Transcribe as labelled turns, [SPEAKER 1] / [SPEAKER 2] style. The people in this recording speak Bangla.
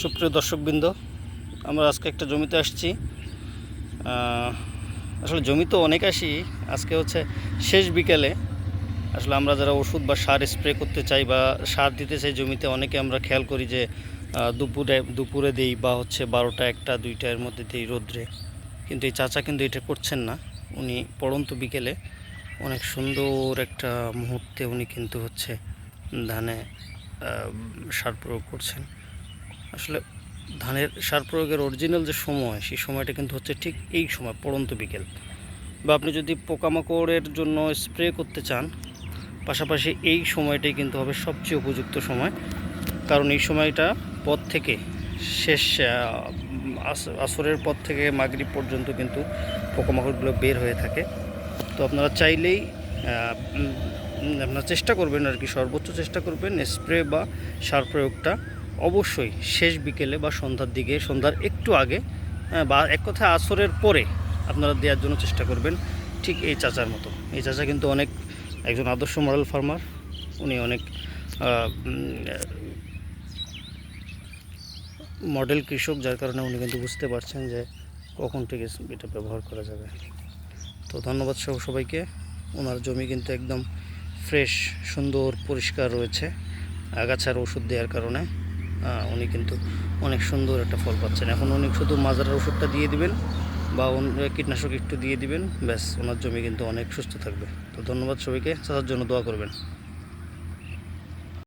[SPEAKER 1] সুপ্রিয় দর্শকবৃন্দ, আমরা আজকে একটা জমিতে আসছি। আসলে জমি তো অনেক আসি, আজকে হচ্ছে শেষ বিকেলে। আসলে আমরা যারা ওষুধ বা সার স্প্রে করতে চাই বা সার দিতে চাই জমিতে, অনেকে আমরা খেয়াল করি যে দুপুরে দুপুরে দেই বা হচ্ছে বারোটা, একটা দুইটার মধ্যে দেই রোদ্রে। কিন্তু এই চাচা কিন্তু এটা করছেন না। উনি পড়ন্ত বিকেলে অনেক সুন্দর একটা মুহূর্তে উনি কিন্তু হচ্ছে ধানে সার প্রয়োগ করছেন। আসলে ধানের সার প্রয়োগের অরিজিনাল যে সময়, সেই সময়টা কিন্তু হচ্ছে ঠিক এই সময়, পড়ন্ত বিকেল। বা আপনি যদি পোকামাকড়ের জন্য স্প্রে করতে চান, পাশাপাশি এই সময়টাই কিন্তু হবে সবচেয়ে উপযুক্ত সময়। কারণ এই সময়টা পথ থেকে শেষ আস- আসরের পর থেকে মাগরিব পর্যন্ত কিন্তু পোকামাকড়গুলো বের হয়ে থাকে। তো আপনারা চাইলেই আপনারা চেষ্টা করবেন আর কি, সর্বোচ্চ চেষ্টা করবেন স্প্রে বা সার প্রয়োগটা। অবশ্যই শেষ বিকেলে বা সন্ধ্যার দিকে সন্ধ্যার একটু আগে হ্যাঁ, বা এক কথায় আসরের পরে আপনারা দেওয়ার জন্য চেষ্টা করবেন ঠিক এই চাচার মতো। এই চাচা কিন্তু অনেক একজন আদর্শ মডেল ফার্মার উনি অনেক মডেল কৃষক যার কারণে উনি কিন্তু বুঝতে পারছেন যে কখন থেকে এটা ব্যবহার করা যাবে। তো ধন্যবাদ সব সবাইকে। ওনার জমি কিন্তু একদম ফ্রেশ সুন্দর পরিষ্কার রয়েছে। আগাছার ওষুধ দেওয়ার কারণে। উনি কিন্তু অনেক সুন্দর একটা ফল পাচ্ছেন। এখন উনি শুধু মাজারের ওষুধটা দিয়ে দিবেন বা কীটনাশক একটু দিয়ে দিবেন, ব্যাস, ওনার জমি কিন্তু অনেক সুস্থ থাকবে। তো ধন্যবাদ সবাইকে চাষার জন্য দোয়া করবেন।